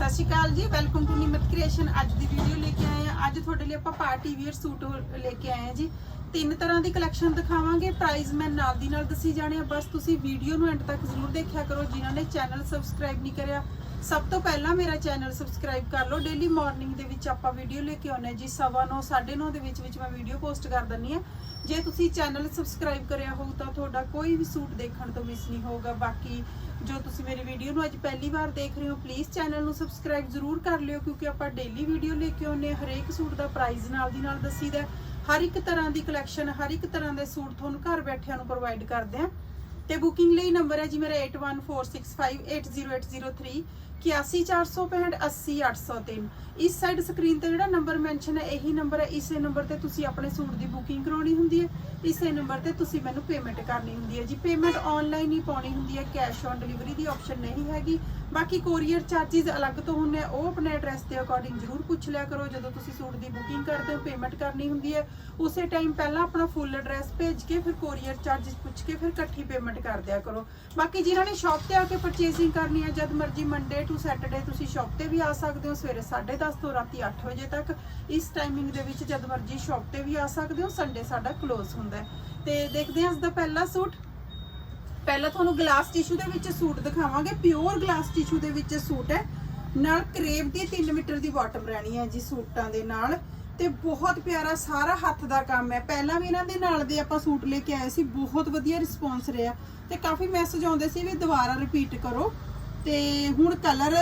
ਸਤਿ ਸ਼੍ਰੀ ਅਕਾਲ ਜੀ welcome to ਨਿਮਤ creation ਅੱਜ ਦੀ ਵੀਡੀਓ ਲੈ ਕੇ ਆਏ ਆ ਅੱਜ ਤੁਹਾਡੇ ਲਈ ਆਪਾਂ ਪਾਰਟੀ ਵੇਅਰ ਸੂਟ ਲੈ ਕੇ ਆਏ ਆ ਜੀ। ਤਿੰਨ ਤਰ੍ਹਾਂ ਦੀ ਕਲੈਕਸ਼ਨ ਦਿਖਾਵਾਂਗੇ। ਪ੍ਰਾਈਸ ਮੈਂ ਨਾਲ ਦੀ ਨਾਲ ਦੱਸੀ ਜਾਣੇ ਆ। ਬਸ ਤੁਸੀਂ ਵੀਡੀਓ ਨੂੰ ਐਂਡ ਤੱਕ ਜ਼ਰੂਰ ਦੇਖਿਆ ਕਰੋ। ਜਿਨ੍ਹਾਂ ਨੇ ਚੈਨਲ ਸਬਸਕ੍ਰਾਈਬ ਨਹੀਂ ਕਰਿਆ, ਸਭ ਤੋਂ ਪਹਿਲਾਂ ਮੇਰਾ ਚੈਨਲ ਸਬਸਕ੍ਰਾਈਬ ਕਰ ਲਓ। ਡੇਲੀ ਮਾਰਨਿੰਗ ਦੇ ਵਿੱਚ ਆਪਾਂ ਵੀਡੀਓ ਲੈ ਕੇ ਆਉਂਦੇ ਜੀ। 9:30 9:30 ਦੇ ਵਿੱਚ ਵਿੱਚ ਮੈਂ ਵੀਡੀਓ ਪੋਸਟ ਕਰ ਦਿੰਨੀ ਆ ਜੇ ਤੁਸੀਂ ਚੈਨਲ ਸਬਸਕ੍ਰਾਈਬ ਕਰਿਆ ਹੋਊ ਤਾਂ ਤੁਹਾਡਾ ਕੋਈ ਵੀ ਸੂਟ ਦੇਖਣ ਤੋਂ ਮਿਸ ਨਹੀਂ ਹੋਊਗਾ। ਬਾਕੀ ਜੋ ਤੁਸੀਂ ਮੇਰੀ ਵੀਡੀਓ ਨੂੰ ਅੱਜ ਪਹਿਲੀ ਵਾਰ ਦੇਖ ਰਹੇ ਹੋ ਪਲੀਜ਼ ਚੈਨਲ ਨੂੰ ਸਬਸਕ੍ਰਾਈਬ ਜ਼ਰੂਰ ਕਰ ਲਿਓ ਕਿਉਂਕਿ ਆਪਾਂ ਡੇਲੀ ਵੀਡੀਓ ਲੈ ਕੇ ਆਉਂਦੇ ਹਾਂ। ਹਰੇਕ ਸੂਟ ਦਾ ਪ੍ਰਾਈਸ ਨਾਲ ਦੀ ਨਾਲ ਦੱਸੀਦਾ ਹੈ। ਹਰ ਇੱਕ ਤਰ੍ਹਾਂ ਦੀ ਕਲੈਕਸ਼ਨ ਹਰ ਇੱਕ ਤਰ੍ਹਾਂ ਦੇ ਸੂਟ ਤੁਹਾਨੂੰ ਘਰ ਬੈਠਿਆਂ ਨੂੰ ਪ੍ਰੋਵਾਈਡ ਕਰਦੇ ਹਾਂ। ਤੇ ਬੁਕਿੰਗ ਲਈ ਨੰਬਰ ਹੈ ਜੀ ਮੇਰਾ 8146580803 8146580803 ਇਸ ਸਾਈਡ ਸਕਰੀਨ ਤੇ ਜਿਹੜਾ ਨੰਬਰ ਮੈਂਸ਼ਨ ਹੈ, ਇਹੀ ਨੰਬਰ ਹੈ। ਇਸੇ ਨੰਬਰ ਤੇ ਤੁਸੀਂ ਆਪਣੇ ਸੂਟ ਦੀ ਬੁਕਿੰਗ ਕਰਾਉਣੀ ਹੁੰਦੀ ਹੈ। ਇਸੇ ਨੰਬਰ ਤੇ ਤੁਸੀਂ ਮੈਨੂੰ ਪੇਮੈਂਟ ਕਰਨੀ ਹੁੰਦੀ ਹੈ ਜੀ। ਪੇਮੈਂਟ ਆਨਲਾਈਨ ਹੀ ਪਾਉਣੀ ਹੁੰਦੀ ਹੈ। ਕੈਸ਼ ਔਨ ਡਿਲੀਵਰੀ ਦੀ ਆਪਸ਼ਨ ਨਹੀਂ ਹੈਗੀ। ਬਾਕੀ ਕੋਰੀਅਰ ਚਾਰजेस ਅਲੱਗ ਤੋਂ ਹੁੰਦੇ ਆ, ਉਹ ਆਪਣੇ ਐਡਰੈਸ ਦੇ ਅਕੋਰਡਿੰਗ ਜ਼ਰੂਰ ਪੁੱਛ ਲਿਆ ਕਰੋ, ਜਦੋਂ ਤੁਸੀਂ ਸੂਟ ਦੀ ਬੁਕਿੰਗ ਕਰਦੇ ਹੋ ਪੇਮੈਂਟ ਕਰਨੀ ਹੁੰਦੀ ਹੈ। ਉਸੇ ਟਾਈਮ ਪਹਿਲਾਂ ਆਪਣਾ ਫੁੱਲ ਐਡਰੈਸ ਭੇਜ ਕੇ ਫਿਰ ਕੋਰੀਅਰ ਚਾਰजेस ਪੁੱਛ ਕੇ ਫਿਰ ਇਕੱਠੀ ਪੇਮੈਂਟ ਕਰ ਦਿਆ ਕਰੋ। ਬਾਕੀ ਜਿਨ੍ਹਾਂ ਨੇ ਸ਼ਾਪ ਤੇ ਆ ਕੇ ਪਰਚੇਸਿੰਗ ਕਰਨੀ ਹੈ, ਜਦ ਮਰਜ਼ੀ ਮੰਡੇ ਟੂ ਸੈਟਰਡੇ ਤੁਸੀਂ ਸ਼ਾਪ ਤੇ ਵੀ ਆ ਸਕਦੇ ਹੋ, ਸਵੇਰੇ 10:30 ਤੋਂ ਰਾਤੀ 8 ਵਜੇ ਤੱਕ। ਇਸ ਟਾਈਮਿੰਗ ਦੇ ਵਿੱਚ ਜਦ ਮਰਜ਼ੀ ਸ਼ਾਪ ਤੇ ਵੀ ਆ ਸਕਦੇ ਹੋ ਸੰਡੇ ਸਾਡਾ ਕਲੋਜ਼ ਹੁੰਦਾ ਹੈ। ਤੇ ਦੇਖਦੇ ਹਾਂ ਇਸ ਦਾ ਪਹਿਲਾ ਸੂਟ। ਪਹਿਲਾਂ ਤੁਹਾਨੂੰ ਗਲਾਸ ਟਿਸ਼ੂ ਦੇ ਵਿੱਚ ਸੂਟ ਦਿਖਾਵਾਂਗੇ। ਪਿਓਰ ਗਲਾਸ ਟਿਸ਼ੂ ਦੇ ਵਿੱਚ ਸੂਟ ਹੈ। ਨਾਲ ਕਰੇਬ ਦੀ 3 ਮੀਟਰ ਦੀ ਬਾਟਮ ਰਹਿਣੀ ਹੈ ਜੀ ਸੂਟਾਂ ਦੇ ਨਾਲ। ਤੇ ਬਹੁਤ ਪਿਆਰਾ ਸਾਰਾ ਹੱਥ ਦਾ ਕੰਮ ਹੈ। ਪਹਿਲਾਂ ਵੀ ਇਹਨਾਂ ਦੇ ਨਾਲ ਦੇ ਆਪਾਂ ਸੂਟ ਲੈ ਕੇ ਆਏ ਸੀ। ਬਹੁਤ ਵਧੀਆ ਰਿਸਪੌਂਸ ਰਿਹਾ। ਤੇ ਕਾਫੀ ਮੈਸੇਜ ਆਉਂਦੇ ਸੀ ਵੀ ਦੁਬਾਰਾ ਰਿਪੀਟ ਕਰੋ। ਤੇ ਹੁਣ ਕਲਰ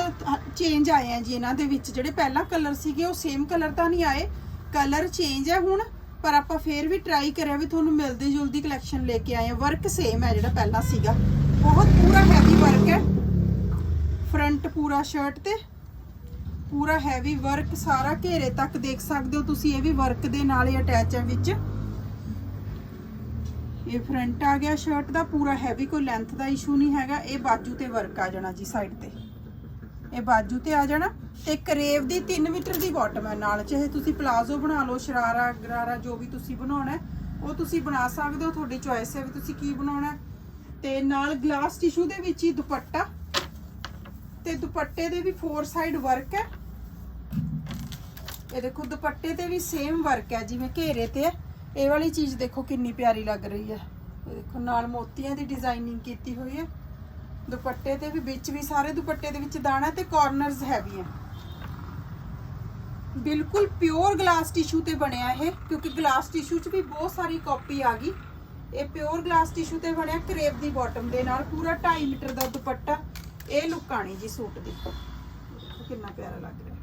ਚੇਂਜ ਆਏ ਆ ਜੀ ਇਹਨਾਂ ਦੇ ਵਿੱਚ। ਜਿਹੜੇ ਪਹਿਲਾਂ ਕਲਰ ਸੀਗੇ ਉਹ ਸੇਮ ਕਲਰ ਤਾਂ ਨਹੀਂ ਆਏ। ਕਲਰ ਚੇਂਜ ਹੈ ਹੁਣ। ਪਰ ਆਪਾਂ ਫੇਰ ਵੀ ਟਰਾਈ ਕਰਿਆ ਵੀ ਤੁਹਾਨੂੰ ਮਿਲਦੀ ਜੁਲਦੀ ਕਲੈਕਸ਼ਨ ਲੈ ਕੇ ਆਏ ਆ ਵਰਕ ਸੇਮ ਹੈ ਜਿਹੜਾ ਪਹਿਲਾਂ ਸੀਗਾ। ਬਹੁਤ ਪੂਰਾ ਹੈਵੀ ਵਰਕ ਹੈ। ਫਰੰਟ ਪੂਰਾ ਸ਼ਰਟ ਤੇ। ਪੂਰਾ ਹੈਵੀ ਵਰਕ ਸਾਰਾ ਘੇਰੇ ਤੱਕ ਦੇਖ ਸਕਦੇ ਹੋ ਤੁਸੀਂ, ਇਹ ਵੀ ਵਰਕ ਦੇ ਨਾਲ ਹੀ ਅਟੈਚ ਹੈ ਵਿੱਚ। ਇਹ ਫਰੰਟ ਆ ਗਿਆ ਸ਼ਰਟ ਦਾ। ਪੂਰਾ ਹੈਵੀ ਕੋਈ ਲੈਂਥ ਦਾ ਇਸ਼ੂ ਨਹੀਂ ਹੈਗਾ। ਇਹ ਬਾਜੂ ਤੇ ਵਰਕ ਆ ਜਾਣਾ ਜੀ ਸਾਈਡ ਤੇ। ਇਹ ਬਾਜੂ ਤੇ ਆ ਜਾਣਾ ਤੇ ਕਰੇਵ ਦੀ 3 ਮੀਟਰ ਦੀ ਬਾਟਮ ਹੈ ਨਾਲ, ਚਾਹੇ ਤੁਸੀਂ ਪਲਾਜ਼ੋ ਬਣਾ ਲਓ, ਸ਼ਰਾਰਾ, ਗਰਾਰਾ, ਜੋ ਵੀ ਤੁਸੀਂ ਬਣਾਉਣਾ ਉਹ ਤੁਸੀਂ ਬਣਾ ਸਕਦੇ ਹੋ, ਤੁਹਾਡੀ ਚੋਇਸ ਹੈ ਵੀ ਤੁਸੀਂ ਕੀ ਬਣਾਉਣਾ ਤੇ ਨਾਲ ਗਲਾਸ ਟਿਸ਼ੂ ਦੇ ਵਿੱਚ ਹੀ ਦੁਪੱਟਾ ਤੇ ਦੁਪੱਟੇ ਦੇ ਵੀ ਫੋਰ ਸਾਈਡ ਵਰਕ ਹੈ। ਇਹ ਦੇਖੋ, ਦੁਪੱਟੇ ਤੇ ਵੀ ਸੇਮ ਵਰਕ ਹੈ, ਜਿਵੇਂ ਘੇਰੇ ਤੇ ਹੈ। ਇਹ ਵਾਲੀ ਚੀਜ਼ ਦੇਖੋ ਕਿੰਨੀ ਪਿਆਰੀ ਲੱਗ ਰਹੀ ਹੈ। ਇਹ ਦੇਖੋ, ਨਾਲ ਮੋਤੀਆਂ ਦੀ ਡਿਜ਼ਾਈਨਿੰਗ ਕੀਤੀ ਹੋਈ ਹੈ। ਦੁਪੱਟੇ ਤੇ ਵੀ, ਵਿੱਚ ਵੀ, ਸਾਰੇ ਦੁਪੱਟੇ ਦੇ ਵਿੱਚ ਦਾਣਾ ਤੇ ਕਾਰਨਰਸ ਹੈਵੀ ਹੈ ਬਿਲਕੁਲ ਪਿਓਰ ਗਲਾਸ ਟਿਸ਼ੂ ਤੇ ਬਣਿਆ ਇਹ, ਕਿਉਂਕਿ ਗਲਾਸ ਟਿਸ਼ੂ 'ਚ ਵੀ ਬਹੁਤ ਸਾਰੀ ਕਾਪੀ ਆ ਗਈ। ਇਹ ਪਿਓਰ ਗਲਾਸ ਟਿਸ਼ੂ ਤੇ ਬਣਿਆ ਕਰੇਪ ਦੀ ਬਾਟਮ ਦੇ ਨਾਲ, ਪੂਰਾ 2.5 ਮੀਟਰ ਦਾ ਦੁਪੱਟਾ। ਇਹ ਲੁੱਕ ਆਣੀ ਜੀ ਸੂਟ ਦੀ। ਕਿੰਨਾ ਪਿਆਰਾ ਲੱਗ ਰਿਹਾ।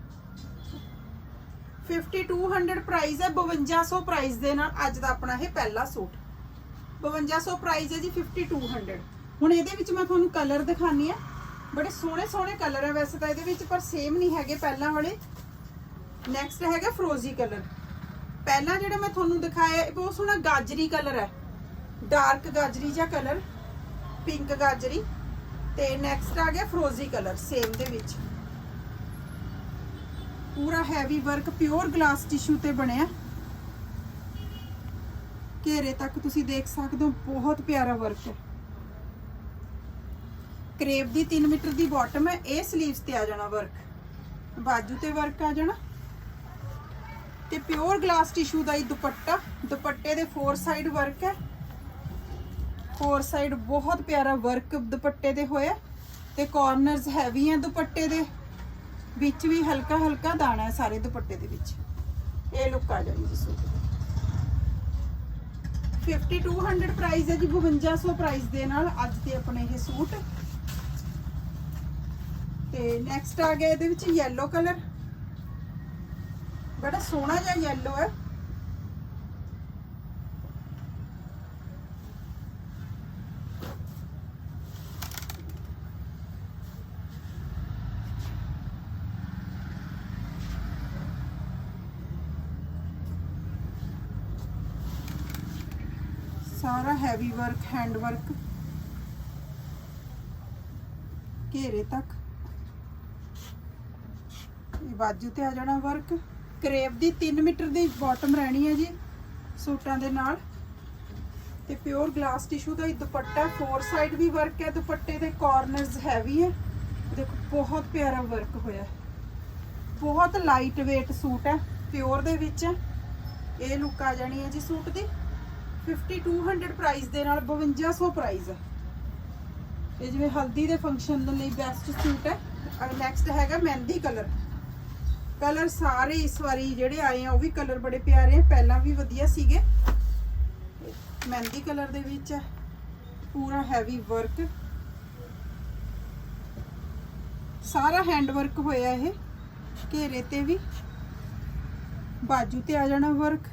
5200 ਪ੍ਰਾਈਸ ਹੈ 5200 ਪ੍ਰਾਈਸ ਦੇ ਨਾਲ ਅੱਜ ਦਾ ਆਪਣਾ ਇਹ ਪਹਿਲਾ ਸੂਟ। 5200 ਪ੍ਰਾਈਸ ਹੈ ਜੀ 5200 ਹੁਣ ਇਹਦੇ ਵਿੱਚ ਮੈਂ ਤੁਹਾਨੂੰ ਕਲਰ ਦਿਖਾਨੀ ਆ ਬੜੇ ਸੋਹਣੇ ਸੋਹਣੇ ਕਲਰ ਹੈ ਵੈਸੇ ਤਾਂ ਇਹਦੇ ਵਿੱਚ, ਪਰ ਸੇਮ ਨਹੀਂ ਹੈਗੇ ਪਹਿਲਾਂ ਵਾਲੇ। ਨੈਕਸਟ ਹੈਗਾ ਫਰੋਜ਼ੀ ਕਲਰ ਪਹਿਲਾਂ ਜਿਹੜਾ ਮੈਂ ਤੁਹਾਨੂੰ ਦਿਖਾਇਆ, ਇਹ ਬਹੁਤ ਸੋਹਣਾ ਗਾਜਰੀ ਕਲਰ ਹੈ। ਡਾਰਕ ਗਾਜਰੀ ਜਿਹਾ ਕਲਰ ਪਿੰਕ ਗਾਜਰੀ। ਤੇ ਨੈਕਸਟ ਆ ਗਿਆ ਫਰੋਜ਼ੀ ਕਲਰ ਸੇਮ ਦੇ ਵਿੱਚ। ਪੂਰਾ heavy work pure glass tissue ਤੇ ਬਣਿਆ। ਘੇਰੇ ਤੱਕ ਤੁਸੀਂ ਦੇਖ ਸਕਦੇ ਹੋ, ਬਹੁਤ ਪਿਆਰਾ ਵਰਕ ਹੈ। ਕਰੇਪ ਦੀ 3 ਮੀਟਰ ਦੀ ਬਾਟਮ ਹੈ, ਇਹ 슬ੀਵਸ ਤੇ ਆ ਜਾਣਾ ਵਰਕ ਬਾਜੂ ਤੇ ਵਰਕ ਆ ਜਾਣਾ। ਤੇ ਪਿਓਰ ਗਲਾਸ ਟਿਸ਼ੂ ਦਾ ਹੀ ਦੁਪੱਟਾ। ਦੁਪੱਟੇ ਦੇ ਫੋਰ ਸਾਈਡ ਵਰਕ ਹੈ। ਫੋਰ ਸਾਈਡ ਬਹੁਤ ਪਿਆਰਾ ਵਰਕ ਦੁਪੱਟੇ ਦੇ ਹੋਇਆ। ਤੇ ਕਾਰਨਰਸ ਹੈਵੀ ਹੈ ਦੁਪੱਟੇ ਦੇ। ਵਿੱਚ ਵੀ ਹਲਕਾ ਹਲਕਾ ਦਾਣਾ ਹੈ ਸਾਰੇ ਦੁਪੱਟੇ ਦੇ ਵਿੱਚ। ਇਹ ਲੁੱਕ ਆ ਜਾਣੀ ਜੀ ਸੂਟ। ਦੀ 5200 ਪ੍ਰਾਈਸ ਹੈ ਜੀ 5200 ਪ੍ਰਾਈਸ ਦੇ ਨਾਲ ਅੱਜ ਦੇ ਆਪਣੇ ਇਹ ਸੂਟ। ਤੇ ਨੈਕਸਟ ਆ ਗਿਆ ਇਹਦੇ ਵਿੱਚ yellow ਕਲਰ ਬੜਾ ਸੋਹਣਾ ਜਿਹਾ yellow ਹੈ। ਸਾਰਾ ਹੈਵੀ ਵਰਕ ਹੈਂਡ ਵਰਕ ਘੇਰੇ ਤੱਕ। ਇਹ ਬਾਜੂ ਤੇ ਆ ਜਾਣਾ ਵਰਕ ਕਰੇਪ ਦੀ 3 ਮੀਟਰ ਦੀ ਬਾਟਮ ਰਹਿਣੀ ਹੈ ਜੀ, ਸੂਟਾਂ ਦੇ ਨਾਲ। ਤੇ ਪਿਓਰ ਗਲਾਸ ਟਿਸ਼ੂ ਦਾ ਹੀ ਦੁਪੱਟਾ ਫੋਰ ਸਾਈਡ ਵੀ ਵਰਕ ਹੈ, ਦੁਪੱਟੇ ਦੇ ਕਾਰਨਰਸ ਹੈਵੀ ਹੈ। ਦੇਖੋ, ਬਹੁਤ ਪਿਆਰਾ ਵਰਕ ਹੋਇਆ ਬਹੁਤ ਲਾਈਟ weight ਸੂਟ ਹੈ ਪਿਓਰ ਦੇ ਵਿੱਚ ਹੈ। ਇਹ ਲੁੱਕ ਆ ਜਾਣੀ ਹੈ ਜੀ ਸੂਟ ਦੀ। 5200 ਪ੍ਰਾਈਸ ਦੇ ਨਾਲ 5200 ਪ੍ਰਾਈਸ ਹੈ। ਇਹ ਜਿਵੇਂ ਹਲਦੀ ਦੇ ਫੰਕਸ਼ਨ ਲਈ ਬੈਸਟ ਸੂਟ ਹੈ। ਨੈਕਸਟ ਹੈਗਾ ਮਹਿੰਦੀ ਕਲਰ ਕਲਰ ਸਾਰੇ ਇਸ ਵਾਰੀ ਜਿਹੜੇ ਆਏ ਆ, ਉਹ ਵੀ ਕਲਰ ਬੜੇ ਪਿਆਰੇ ਆ। ਪਹਿਲਾਂ ਵੀ ਵਧੀਆ ਸੀਗੇ। ਮਹਿੰਦੀ ਕਲਰ ਦੇ ਵਿੱਚ ਹੈ। ਪੂਰਾ ਹੈਵੀ ਵਰਕ ਸਾਰਾ ਹੈਂਡ ਵਰਕ ਹੋਇਆ ਇਹ। ਘੇਰੇ ਤੇ ਵੀ। ਬਾਜੂ ਤੇ ਆ ਜਾਣਾ ਵਰਕ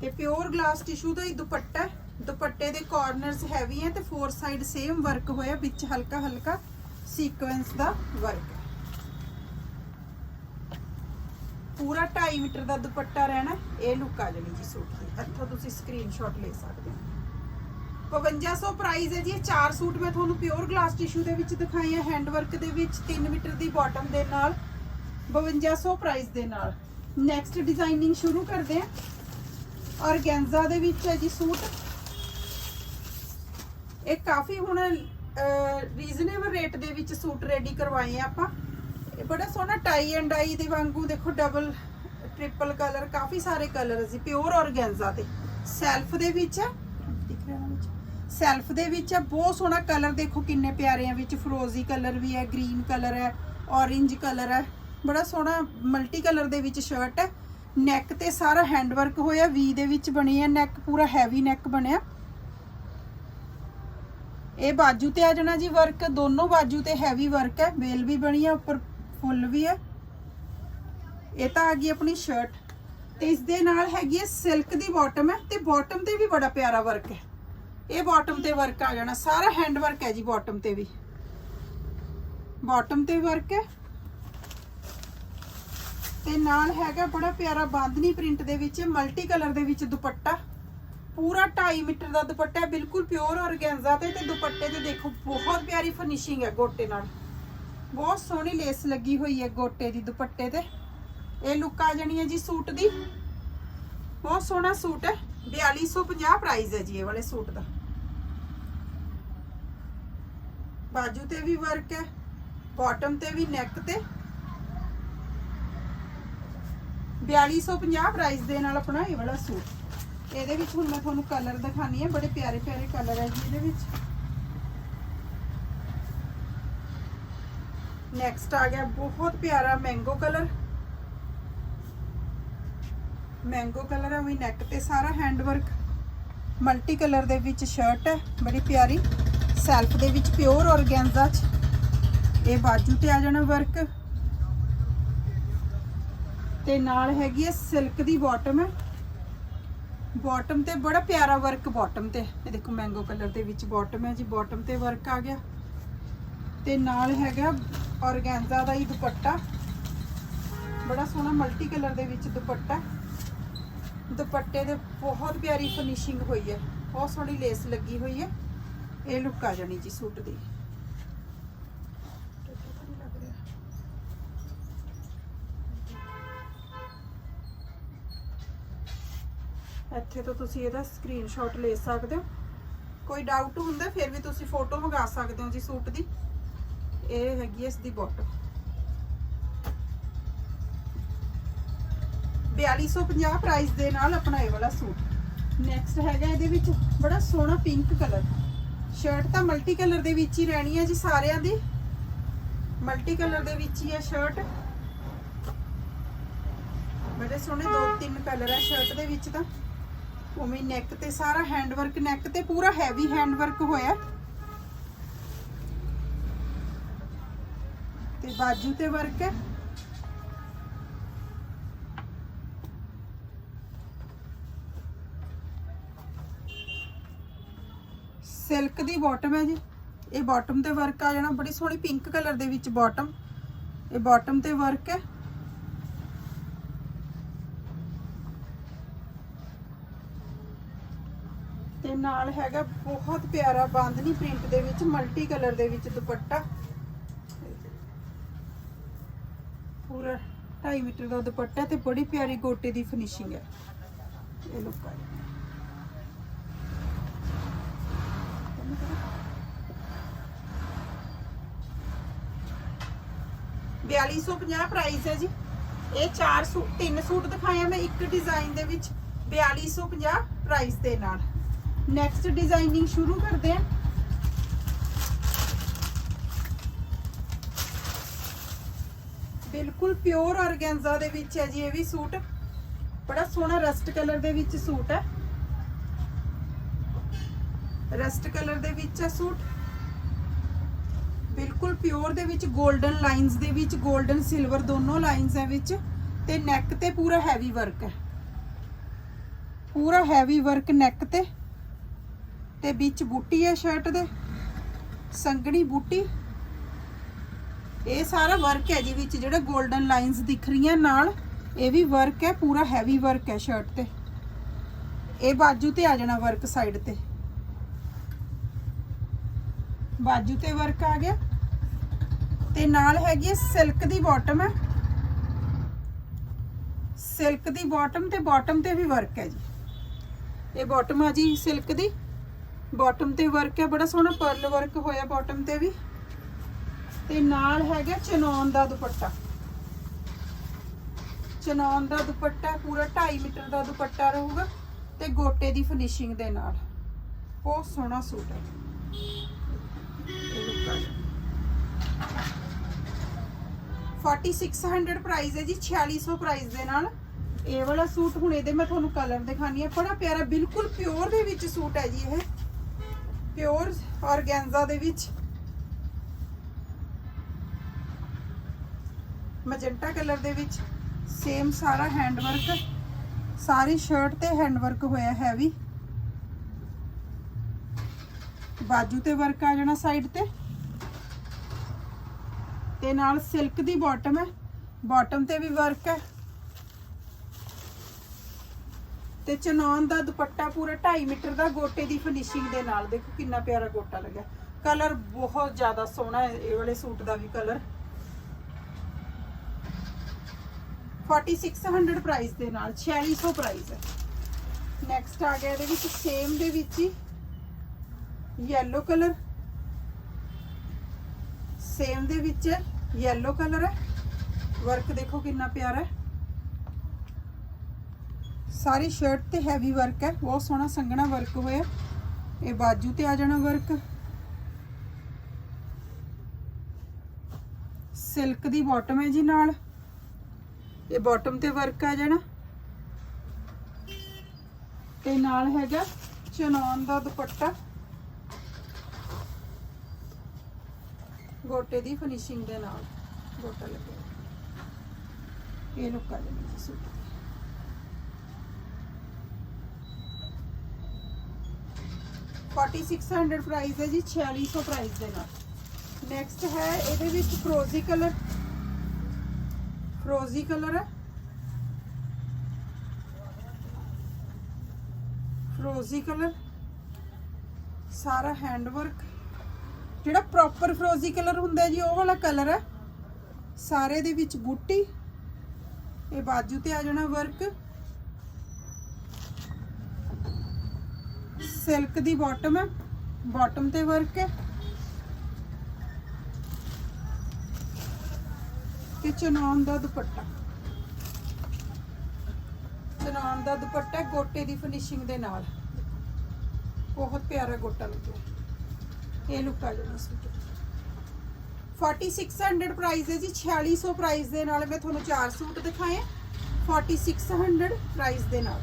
ਤੇ ਪਿਓਰ ਗਲਾਸ ਟਿਸ਼ੂ ਦਾ ਹੀ ਦੁਪੱਟਾ ਹੈ। ਦੁਪੱਟੇ ਦੇ ਕਾਰਨਰਸ ਹੈਵੀ ਹੈ ਤੇ ਫੋਰ ਸਾਈਡ ਸੇਮ ਵਰਕ ਹੋਇਆ, ਵਿੱਚ ਹਲਕਾ ਹਲਕਾ ਸੀਕੁਐਂਸ ਦਾ ਵਰਕ ਹੈ। ਪੂਰਾ 2.5 ਮੀਟਰ ਦਾ ਦੁਪੱਟਾ ਰਹਿਣਾ, ਇਹ ਲੁੱਕ ਆ ਜਾਣੀ ਜੀ ਸੂਟ ਦੀ ਇੱਥੋਂ ਤੁਸੀਂ ਸਕਰੀਨਸ਼ਾਟ ਲੈ ਸਕਦੇ ਹੋ। 5500 ਪ੍ਰਾਈਸ ਹੈ ਜੀ, ਇਹ ਚਾਰ ਸੂਟ ਮੈਂ ਤੁਹਾਨੂੰ ਪਿਓਰ ਗਲਾਸ ਟਿਸ਼ੂ ਦੇ ਵਿੱਚ ਦਿਖਾਏ ਆ ਹੈਂਡ ਵਰਕ ਦੇ ਵਿੱਚ 3 ਮੀਟਰ ਦੀ ਬਾਟਮ ਦੇ ਨਾਲ 5200 ਪ੍ਰਾਈਸ ਦੇ ਨਾਲ। ਨੈਕਸਟ ਡਿਜ਼ਾਈਨਿੰਗ ਸ਼ੁਰੂ ਕਰਦੇ ਆ ਔਰਗੈਂਜ਼ਾ ਦੇ ਵਿੱਚ ਹੈ ਜੀ ਸੂਟ। ਇਹ ਕਾਫੀ ਹੁਣ ਰੀਜ਼ਨੇਬਲ ਰੇਟ ਦੇ ਵਿੱਚ ਸੂਟ ਰੈਡੀ ਕਰਵਾਏ ਆ ਆਪਾਂ। ਇਹ ਬੜਾ ਸੋਹਣਾ ਟਾਈ ਐਂਡ ਆਈ ਦੇ ਵਾਂਗੂ, ਦੇਖੋ ਡਬਲ ਟ੍ਰਿਪਲ ਕਲਰ ਕਾਫੀ ਸਾਰੇ ਕਲਰ ਸੀ ਪਿਓਰ ਔਰਗੈਂਜ਼ਾ ਤੇ ਸੈਲਫ ਦੇ ਵਿੱਚ ਹੈ ਦਿਖ ਰਿਹਾ ਵਿੱਚ? ਸੈਲਫ ਦੇ ਵਿੱਚ ਹੈ ਬਹੁਤ ਸੋਹਣਾ ਕਲਰ ਦੇਖੋ, ਕਿੰਨੇ ਪਿਆਰੇ ਆ ਵਿੱਚ। ਫਰੋਜ਼ੀ ਕਲਰ ਵੀ ਹੈ ਗ੍ਰੀਨ ਕਲਰ ਹੈ ਔਰੇਂਜ ਕਲਰ ਹੈ। ਬੜਾ ਸੋਹਣਾ ਮਲਟੀ ਕਲਰ ਦੇ ਵਿੱਚ ਸ਼ਰਟ ਹੈ। ਨੈਕ ਤੇ ਸਾਰਾ ਹੈਂਡ ਵਰਕ ਹੋਇਆ ਵੀ ਦੇ ਵਿੱਚ ਬਣੀ ਹੈ ਨੈਕ ਪੂਰਾ ਹੈਵੀ ਨੈਕ ਬਣਿਆ। ਇਹ ਬਾਜੂ ਤੇ ਆ ਜਾਣਾ ਜੀ ਵਰਕ ਦੋਨੋਂ ਬਾਜੂ ਤੇ ਹੈਵੀ ਵਰਕ ਹੈ। ਵੇਲ ਵੀ ਬਣੀ ਹੈ ਉੱਪਰ ਫੁੱਲ ਵੀ ਹੈ। ਇਹ ਤਾਂ ਆ ਗਈ ਆਪਣੀ ਸ਼ਰਟ ਤੇ ਇਸ ਦੇ ਨਾਲ ਹੈਗੀ ਹੈ ਸਿਲਕ ਦੀ ਬਾਟਮ ਹੈ ਤੇ ਬਾਟਮ ਤੇ ਵੀ ਬੜਾ ਪਿਆਰਾ ਵਰਕ ਹੈ। ਇਹ ਬਾਟਮ ਤੇ ਵਰਕ ਆ ਜਾਣਾ। ਸਾਰਾ ਹੈਂਡ ਵਰਕ ਹੈ ਜੀ ਬਾਟਮ ਤੇ ਵੀ। ਬਾਟਮ ਤੇ ਵਰਕ ਹੈ। ਤੇ ਨਾਲ ਹੈਗਾ ਬੜਾ ਪਿਆਰਾ ਬਾਂਦਨੀ ਪ੍ਰਿੰਟ ਦੇ ਵਿੱਚ ਮਲਟੀ ਕਲਰ ਦੇ ਵਿੱਚ ਦੁਪੱਟਾ। ਪੂਰਾ 2.5 ਮੀਟਰ ਦਾ ਦੁਪੱਟਾ ਹੈ, ਬਿਲਕੁਲ ਪਿਓਰ ਔਰਗੈਂਜ਼ਾ ਤੇ ਤੇ ਦੁਪੱਟੇ ਤੇ ਦੇਖੋ, ਬਹੁਤ ਪਿਆਰੀ ਫਿਨਿਸ਼ਿੰਗ ਹੈ ਗੋਟੇ ਨਾਲ। ਬਹੁਤ ਸੋਹਣੀ ਲੇਸ ਲੱਗੀ ਹੋਈ ਹੈ ਗੋਟੇ ਦੀ ਦੁਪੱਟੇ ਤੇ। ਇਹ ਲੁੱਕ ਆ ਜਾਣੀ ਹੈ ਜੀ ਸੂਟ ਦੀ। ਬਹੁਤ ਸੋਹਣਾ ਸੂਟ ਹੈ 4250 ਪ੍ਰਾਈਸ ਹੈ ਜੀ ਇਹ ਵਾਲੇ ਸੂਟ ਦਾ। ਬਾਜੂ ਤੇ ਵੀ ਵਰਕ ਹੈ ਬਾਟਮ ਤੇ ਵੀ ਨੈਕ ਤੇ। 4250 ਪ੍ਰਾਈਸ ਦੇ ਨਾਲ ਆਪਣਾ ਇਹ ਵਾਲਾ ਸੂਟ। ਇਹਦੇ ਵਿੱਚ ਹੁਣ ਮੈਂ ਤੁਹਾਨੂੰ ਕਲਰ ਦਿਖਾਣੀ ਹੈ ਬੜੇ ਪਿਆਰੇ ਪਿਆਰੇ ਕਲਰ ਹੈ ਜੀ ਇਹਦੇ ਵਿੱਚ। ਨੈਕਸਟ ਆ ਗਿਆ ਬਹੁਤ ਪਿਆਰਾ ਮੈਂਗੋ ਕਲਰ ਮੈਂਗੋ ਕਲਰ ਹੈ ਵੀ ਨੈਕ ਤੇ ਸਾਰਾ ਹੈਂਡ ਵਰਕ ਮਲਟੀ ਕਲਰ ਦੇ ਵਿੱਚ ਸ਼ਰਟ ਹੈ ਬੜੀ ਪਿਆਰੀ। ਸੈਲਫ ਦੇ ਵਿੱਚ ਪਿਓਰ ਔਰਗੈਂਜ਼ਾ ਚ। ਇਹ ਬਾਜੂ ਤੇ ਆ ਜਾਣਾ ਵਰਕ ਤੇ ਨਾਲ ਹੈਗੀ ਹੈ ਸਿਲਕ ਦੀ ਬਾਟਮ ਹੈ ਬਾਟਮ ਤੇ ਬੜਾ ਪਿਆਰਾ ਵਰਕ ਬਾਟਮ ਤੇ। ਇਹ ਦੇਖੋ ਮੈਂਗੋ ਕਲਰ ਦੇ ਵਿੱਚ ਬਾਟਮ ਹੈ ਜੀ ਬਾਟਮ ਤੇ ਵਰਕ ਆ ਗਿਆ। ਤੇ ਨਾਲ ਹੈਗਾ ਔਰਗੈਂਜ਼ਾ ਦਾ ਹੀ ਦੁਪੱਟਾ। ਬੜਾ ਸੋਹਣਾ ਮਲਟੀ ਕਲਰ ਦੇ ਵਿੱਚ ਦੁਪੱਟਾ। ਦੁਪੱਟੇ ਦੇ ਬਹੁਤ ਪਿਆਰੀ ਫਿਨਿਸ਼ਿੰਗ ਹੋਈ ਹੈ। ਬਹੁਤ ਸੋਹਣੀ ਲੇਸ ਲੱਗੀ ਹੋਈ ਹੈ। ਇਹ ਲੁੱਕ ਆ ਜਾਣੀ ਜੀ ਸੂਟ ਦੀ। ਇੱਥੇ ਤੋਂ ਤੁਸੀਂ ਇਹਦਾ ਸਕਰੀਨਸ਼ਾਟ ਲੈ ਸਕਦੇ ਹੋ। ਕੋਈ ਡਾਊਟ ਹੁੰਦਾ, ਫਿਰ ਵੀ ਤੁਸੀਂ ਫੋਟੋ ਮੰਗਾ ਸਕਦੇ ਹੋ ਜੀ ਸੂਟ ਦੀ। ਇਹ ਹੈਗੀ ਇਸ ਦੀ ਬਾਟਮ 4250 ਪ੍ਰਾਈਸ ਦੇ ਨਾਲ ਆਪਣਾ ਇਹ ਵਾਲਾ ਸੂਟ। ਨੈਕਸਟ ਹੈਗਾ ਇਹਦੇ ਵਿੱਚ ਬੜਾ ਸੋਹਣਾ ਪਿੰਕ ਕਲਰ ਸ਼ਰਟ ਤਾਂ ਮਲਟੀ ਕਲਰ ਦੇ ਵਿੱਚ ਹੀ ਰਹਿਣੀ ਹੈ ਜੀ ਸਾਰਿਆਂ ਦੀ। ਮਲਟੀ ਕਲਰ ਦੇ ਵਿੱਚ ਹੀ ਹੈ ਸ਼ਰਟ ਬੜੇ ਸੋਹਣੇ ਦੋ ਤਿੰਨ ਕਲਰ ਹੈ ਸ਼ਰਟ ਦੇ ਵਿੱਚ ਤਾਂ। ਉਵੇਂ ਨੈਕ ਤੇ ਸਾਰਾ ਹੈਂਡ ਵਰਕ ਨੈਕ ਤੇ ਪੂਰਾ ਹੈਵੀ ਹੈਂਡ ਵਰਕ ਹੋਇਆ। ਤੇ ਬਾਜੂ ਤੇ ਵਰਕ ਹੈ। ਸਿਲਕ ਦੀ ਬਾਟਮ ਹੈ ਜੀ। ਇਹ ਬਾਟਮ ਤੇ ਵਰਕ ਆ ਜਾਣਾ। ਬੜੀ ਸੋਹਣੀ ਪਿੰਕ ਕਲਰ ਦੇ ਵਿੱਚ ਬਾਟਮ ਇਹ ਬਾਟਮ ਤੇ ਵਰਕ ਹੈ। ਤੇ ਨਾਲ ਹੈਗਾ ਬਹੁਤ ਪਿਆਰਾ ਬਾਂਧਨੀ ਪ੍ਰਿੰਟ ਦੇ ਵਿੱਚ, ਮਲਟੀ ਕਲਰ ਦੇ ਵਿੱਚ ਦੁਪੱਟਾ। ਪੂਰਾ 2.5 ਮੀਟਰ ਦਾ ਦੁਪੱਟਾ ਤੇ ਬੜੀ ਪਿਆਰੀ ਗੋਟੇ ਦੀ ਫਿਨਿਸ਼ਿੰਗ ਹੈ। ਇਹ ਲੁੱਕ ਹੈ ਬਿਆਲੀ ਹੈ ਜੀ। ਇਹ 4 ਸੂਟ 3 ਸੂਟ ਦਿਖਾਇਆ ਮੈਂ ਇੱਕ ਡਿਜ਼ਾਈਨ ਦੇ ਵਿੱਚ। 4250 ਪ੍ਰਾਈਸ ਦੇ ਨਾਲ। ਨੈਕਸਟ ਡਿਜ਼ਾਈਨਿੰਗ ਸ਼ੁਰੂ ਕਰਦੇ ਹਾਂ। ਬਿਲਕੁਲ ਪਿਓਰ ਆਰਗੈਂਜ਼ਾ ਦੇ ਵਿੱਚ ਹੈ ਜੀ ਇਹ ਵੀ ਸੂਟ। ਬੜਾ ਸੋਹਣਾ ਰਸਟ ਕਲਰ ਦੇ ਵਿੱਚ ਸੂਟ ਹੈ। ਰਸਟ ਕਲਰ ਦੇ ਵਿੱਚ ਹੈ ਸੂਟ। ਬਿਲਕੁਲ ਪਿਓਰ ਦੇ ਵਿੱਚ 골ਡਨ ਲਾਈਨਸ ਦੇ ਵਿੱਚ 골ਡਨ ਸਿਲਵਰ ਦੋਨੋਂ ਲਾਈਨਸ ਹੈ ਵਿੱਚ। ਤੇ ਨੈਕ ਤੇ ਪੂਰਾ ਹੈਵੀ ਵਰਕ ਹੈ। ਪੂਰਾ ਹੈਵੀ ਵਰਕ ਨੈਕ ਤੇ। ਤੇ ਵਿੱਚ ਬੂਟੀ ਹੈ ਸ਼ਰਟ ਦੇ ਸੰਗਣੀ ਬੂਟੀ। ਇਹ ਸਾਰਾ ਵਰਕ ਹੈ ਜੀ ਵਿੱਚ, ਜਿਹੜਾ 골ਡਨ ਲਾਈਨਸ ਦਿਖ ਰਹੀਆਂ ਨਾਲ, ਇਹ ਵੀ ਵਰਕ ਹੈ, ਪੂਰਾ ਹੈਵੀ ਵਰਕ ਹੈ ਸ਼ਰਟ ਤੇ। ਇਹ ਬਾਜੂ ਤੇ ਆ ਜਾਣਾ ਵਰਕ ਸਾਈਡ ਤੇ। ਬਾਜੂ ਤੇ ਵਰਕ ਆ ਗਿਆ। ਤੇ ਨਾਲ ਹੈਗੀ ਹੈ ਸਿਲਕ ਦੀ ਬਾਟਮ ਹੈ। ਸਿਲਕ ਦੀ ਬਾਟਮ ਤੇ ਬਾਟਮ ਤੇ ਵੀ ਵਰਕ ਹੈ ਜੀ। ਇਹ ਬਾਟਮ ਆ ਜੀ ਸਿਲਕ ਦੀ। ਬਾਟਮ ਤੇ ਵਰਕ ਹੈ, ਬੜਾ ਸੋਹਣਾ ਪਰਲ ਵਰਕ ਹੋਇਆ ਬਾਟਮ ਤੇ ਵੀ। ਤੇ ਨਾਲ ਹੈਗਾ ਚਨੌਨ ਦਾ ਦੁਪੱਟਾ। ਚਨੌਨ ਦਾ ਦੁਪੱਟਾ ਪੂਰਾ 2.5 ਮੀਟਰ ਦਾ ਦੁਪੱਟਾ ਰਹੂਗਾ ਤੇ ਗੋਟੇ ਦੀ ਫਿਨਿਸ਼ਿੰਗ ਦੇ ਨਾਲ। ਬਹੁਤ ਸੋਹਣਾ ਸੂਟ ਹੈ। ਇਹ look ਆ ਗਿਆ। 4600 ਪ੍ਰਾਈਸ ਹੈ ਜੀ 4600 ਪ੍ਰਾਈਸ ਦੇ ਨਾਲ। ਇਹ ਵਾਲਾ ਸੂਟ ਹੁਣ ਇਹਦੇ ਮੈਂ ਤੁਹਾਨੂੰ ਕਲਰ ਦਿਖਾਣੀ ਹੈ। ਬੜਾ ਪਿਆਰਾ, ਬਿਲਕੁਲ ਪਿਓਰ ਦੇ ਵਿੱਚ ਸੂਟ ਹੈ ਜੀ ਇਹ। ਪਿਓਰ ਆਰਗੈਂਜ਼ਾ ਦੇ ਵਿੱਚ ਮਜੰਟਾ ਕਲਰ ਦੇ ਵਿੱਚ ਸੇਮ ਸਾਰਾ ਹੈਂਡ ਵਰਕ ਸਾਰੀ ਸ਼ਰਟ ਤੇ ਹੈਂਡ ਵਰਕ ਹੋਇਆ ਹੈਵੀ। ਬਾਜੂ ਤੇ ਵਰਕ ਆ ਜਾਣਾ ਸਾਈਡ ਤੇ। ਤੇ ਨਾਲ ਸਿਲਕ ਦੀ ਬਾਟਮ ਹੈ। ਬਾਟਮ ਤੇ ਵੀ ਵਰਕ ਹੈ। ਤੇ ਚਨੌਨ ਦਾ ਦੁਪੱਟਾ ਪੂਰਾ 2.5 ਮੀਟਰ ਦਾ ਗੋਟੇ ਦੀ ਫਿਨਿਸ਼ਿੰਗ ਦੇ ਨਾਲ। ਦੇਖੋ ਕਿੰਨਾ ਪਿਆਰਾ ਗੋਟਾ ਲੱਗਿਆ। ਕਲਰ ਬਹੁਤ ਜ਼ਿਆਦਾ ਸੋਹਣਾ ਹੈ, ਇਹ ਵਾਲੇ ਸੂਟ ਦਾ ਵੀ ਕਲਰ 4600 ਪ੍ਰਾਈਸ ਦੇ ਨਾਲ 4600 ਪ੍ਰਾਈਸ ਹੈ। ਨੈਕਸਟ ਆ ਗਿਆ ਇਹਦੇ ਵਿੱਚ ਸੇਮ ਦੇ ਵਿੱਚ ਹੀ ਯੈਲੋ ਕਲਰ ਸੇਮ ਦੇ ਵਿੱਚ ਯੈਲੋ ਕਲਰ ਹੈ। ਵਰਕ ਦੇਖੋ ਕਿੰਨਾ ਪਿਆਰਾ ਹੈ। ਸਾਰੀ ਸ਼ਰਟ ਤੇ ਹੈਵੀ ਵਰਕ ਹੈ। ਬਹੁਤ ਸੋਹਣਾ ਸੰਘਣਾ ਵਰਕ ਹੋਇਆ। ਇਹ ਬਾਜੂ ਤੇ ਆ ਜਾਣਾ ਵਰਕ ਸਿਲਕ ਦੀ ਬਾਟਮ ਹੈ ਜੀ ਨਾਲ। ਇਹ ਬਾਟਮ ਤੇ ਵਰਕ ਆ ਜਾਣਾ। ਤੇ ਨਾਲ ਹੈਗਾ ਚਨੌਨ ਦਾ ਦੁਪੱਟਾ। ਗੋਟੇ ਦੀ ਫਿਨਿਸ਼ਿੰਗ ਦੇ ਨਾਲ ਗੋਟਾ ਲੱਗਿਆ। ਇਹ ਲੁੱਕ ਆ ਜਾਣੀ ਸੂਟ। 4600 ਪ੍ਰਾਈਸ ਹੈ ਜੀ 4600 ਪ੍ਰਾਈਸ ਦੇ ਨਾਲ। ਨੈਕਸਟ ਹੈ ਇਹਦੇ ਵਿੱਚ ਫਰੋਜ਼ੀ ਕਲਰ ਫਰੋਜ਼ੀ ਕਲਰ ਹੈ। ਫਰੋਜ਼ੀ ਕਲਰ ਸਾਰਾ ਹੈਂਡ ਵਰਕ ਜਿਹੜਾ ਪ੍ਰੋਪਰ ਫਰੋਜ਼ੀ ਕਲਰ ਹੁੰਦਾ ਜੀ, ਉਹ ਵਾਲਾ ਕਲਰ ਹੈ। ਸਾਰੇ ਦੇ ਵਿੱਚ ਬੂਟੀ। ਇਹ ਬਾਜੂ ਤੇ ਆ ਜਾਣਾ ਵਰਕ ਸਿਲਕ ਦੀ ਬਾਟਮ ਹੈ। ਬਾਟਮ ਤੇ ਵਰਕ ਹੈ। ਤੇ ਚਨੌਨ ਦਾ ਦੁਪੱਟਾ। ਚਨੌਨ ਦਾ ਦੁਪੱਟਾ ਗੋਟੇ ਦੀ ਫਿਨਿਸ਼ਿੰਗ ਦੇ ਨਾਲ। ਬਹੁਤ ਪਿਆਰਾ ਗੋਟਾ ਲੱਗਿਆ। ਇਹ ਲੁੱਕ ਆ ਜਾਣਾ ਸੂਟ 4600 ਪ੍ਰਾਈਸ ਹੈ ਜੀ। 4600 ਪ੍ਰਾਈਸ ਦੇ ਨਾਲ ਮੈਂ ਤੁਹਾਨੂੰ ਚਾਰ ਸੂਟ ਦਿਖਾਏ। ਆ। 4600 ਪ੍ਰਾਈਸ ਦੇ ਨਾਲ।